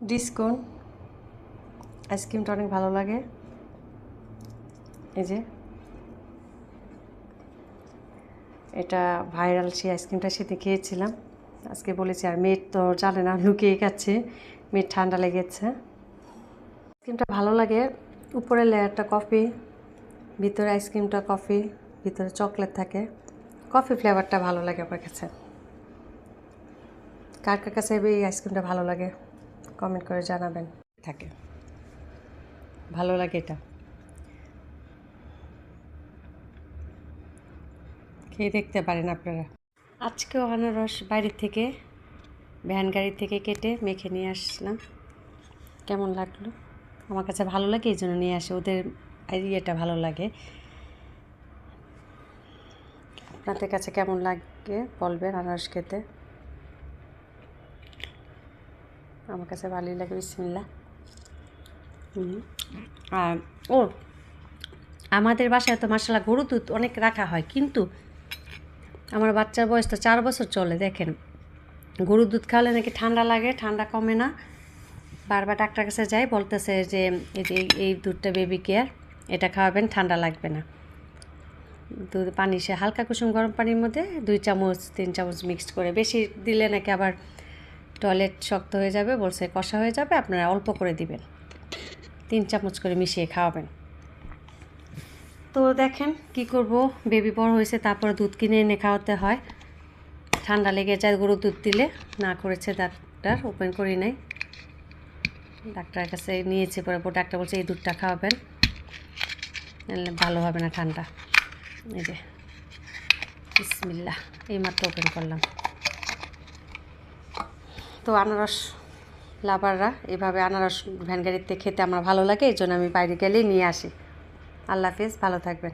ডিসকোন আইসক্রিমটা অনেক ভালো লাগে। এই যে। এটা ভাইরাল সেই আইসক্রিমটা সেতে খেয়েছিলাম। আজকে বলেছি, আর মেয়ের তো জানে না, লুকিয়ে খাচ্ছে মেয়ের ঠান্ডা লেগেছে। আইসক্রিমটা ভালো লাগে। উপরে লেয়ারটা কফি, ভিতরে আইসক্রিমটা কফি, ভিতরে চকলেট থাকে। কফি ফ্লেভারটা ভালো লাগে আমার কাছে। কার কার কাছে এই আইসক্রিমটা ভালো লাগে? কমেন্ট করে জানাবেন। থাকে। ভালো লাগে এটা। খেয়ে দেখতে পারেন আপনারা। আজকেও আনারস বাইরে থেকে, ভ্যান গাড়ি থেকে কেটে মেখে নিয়ে আসলাম। কেমন লাগল? আমার কাছে ভালো লাগে, এই জন্য নিয়ে আসে। ওদের ইয়েটা ভালো লাগে। আপনাদের কাছে কেমন লাগে বলবেন আনারস খেতে? আমার কাছে ভালোই লাগে বিসমিল্লা হুম। আর ও আমাদের বাসায় তো মাসালা গরু দুধ অনেক রাখা হয় কিন্তু আমার বাচ্চার বয়স তো চার বছর চলে দেখেন। গরুর দুধ খাওয়ালে নাকি ঠান্ডা লাগে ঠান্ডা কমে না। বারবার ডাক্তার কাছে যাই বলতেছে যে এই যে এই- এই দুধটা বেবি কেয়ার এটা খাওয়াবেন ঠান্ডা লাগবে না। দুধ পানি সে হালকা কুসুম গরম পানির মধ্যে দুই চামচ তিন চামচ মিক্সড করে বেশি দিলে নাকি আবার টয়লেট শক্ত হয়ে যাবে, বলছে কষা হয়ে যাবে, আপনারা অল্প করে দিবেন। তিন চামচ করে মিশিয়ে খাওয়াবেন। তো দেখেন কি করব বেবি বড় হয়েছে, তারপরে দুধ কিনে এনে খাওয়াতে হয়। ঠান্ডা লেগে যায় গরু দুধ দিলে, না করেছে ডাক্তার ওপেন করি নাই। ডাক্তারের কাছে নিয়েছে পরে ডাক্তার বলছে, এই দুধটা খাওয়াবেন ভালো হবে না ঠান্ডা। এই যে বিসমিল্লা এই মাত্র ওপেন করলাম। তো আনারস লাভাররা এভাবে আনারস ভ্যান গাড়িতে খেতে আমার ভালো লাগে, এই জন্য আমি বাইরে গেলেই নিয়ে আসি। আল্লাহ হাফিজ, ভালো থাকবেন।